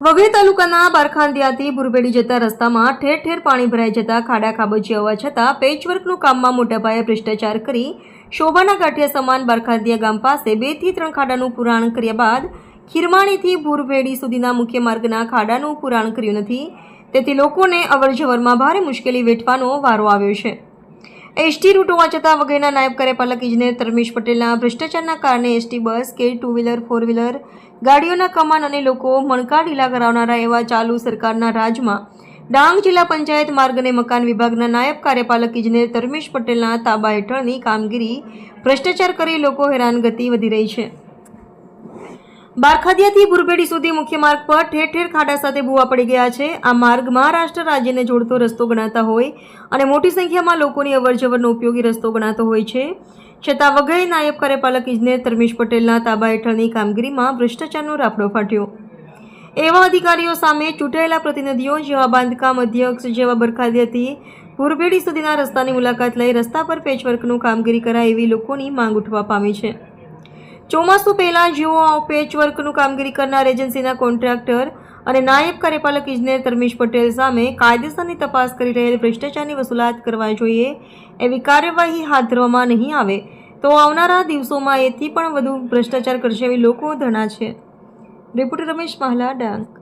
વઘઈ તાલુકાના બારખાંદિયાથી ભુરબેડી જતા રસ્તામાં ઠેર ઠેર પાણી ભરાઈ જતા ખાડા ખાબોચી હોવા છતાં પેચવર્કનું કામમાં મોટાપાયે ભ્રષ્ટાચાર કરી શોભાના ગાંઠિયા સમાન બારખાંદિયા ગામ પાસે બેથી ત્રણ ખાડાનું પુરાણ કર્યા બાદ ખીરમાણીથી ભુરભેડી સુધીના મુખ્ય માર્ગના ખાડાનું પુરાણ કર્યું નથી. તેથી લોકોને અવરજવરમાં ભારે મુશ્કેલી વેઠવાનો વારો આવ્યો છે. એસટી રૂટ હોવા છતાં વગેરેના નાયબ કાર્યપાલક ઇજનેર ધર્મેશ પટેલના ભ્રષ્ટાચારના કારણે એસટી બસ કે ટુ વ્હીલર, ફોર વ્હીલર ગાડીઓના કમાન અને લોકો મણકા ઢીલા કરાવનારા એવા ચાલુ સરકારના રાજમાં ડાંગ જિલ્લા પંચાયત માર્ગ અને મકાન વિભાગના નાયબ કાર્યપાલક ઇજનેર ધર્મેશ પટેલના તાબા હેઠળની કામગીરી ભ્રષ્ટાચાર કરી લોકો હેરાનગતિ વધી રહી છે. બારખાદિયાથી બુરબેડી સુધી મુખ્ય માર્ગ પર ઠેર ઠેર ખાડા સાથે ભૂવા પડી ગયા છે. આ માર્ગ મહારાષ્ટ્ર રાજ્યને જોડતો રસ્તો ગણાતા હોય અને મોટી સંખ્યામાં લોકોની અવરજવરનો ઉપયોગી રસ્તો ગણાતો હોય છે. છતાં વઘઈ નાયબ કાર્યપાલક ઇજનેર ધર્મેશ પટેલના તાબા હેઠળની કામગીરીમાં ભ્રષ્ટાચારનો રાફડો ફાટ્યો. એવા અધિકારીઓ સામે ચૂંટાયેલા પ્રતિનિધિઓ જેવા બાંધકામ અધ્યક્ષ જેવા બરખાદ્યથી ભૂરભેડી સુધીના રસ્તાની મુલાકાત લઈ રસ્તા પર પેચવર્કનું કામગીરી કરાય એવી લોકોની માંગ ઉઠવા પામી છે. ચોમાસું પહેલાં જેઓ પેચવર્કનું કામગીરી કરનાર એજન્સીના કોન્ટ્રાક્ટર અને નાયબ કાર્યપાલક ઇજનેર ધર્મેશ પટેલ સામે કાયદેસરની તપાસ કરી રહેલ ભ્રષ્ટાચારની વસૂલાત કરવા જોઈએ એવી કાર્યવાહી હાથ ધરવામાં નહીં આવે તો આવનારા દિવસોમાં એથી પણ વધુ ભ્રષ્ટાચાર કરશે એવી લોકો ધણા છે. રિપોર્ટર રમેશ મહાલા, ડાંગ.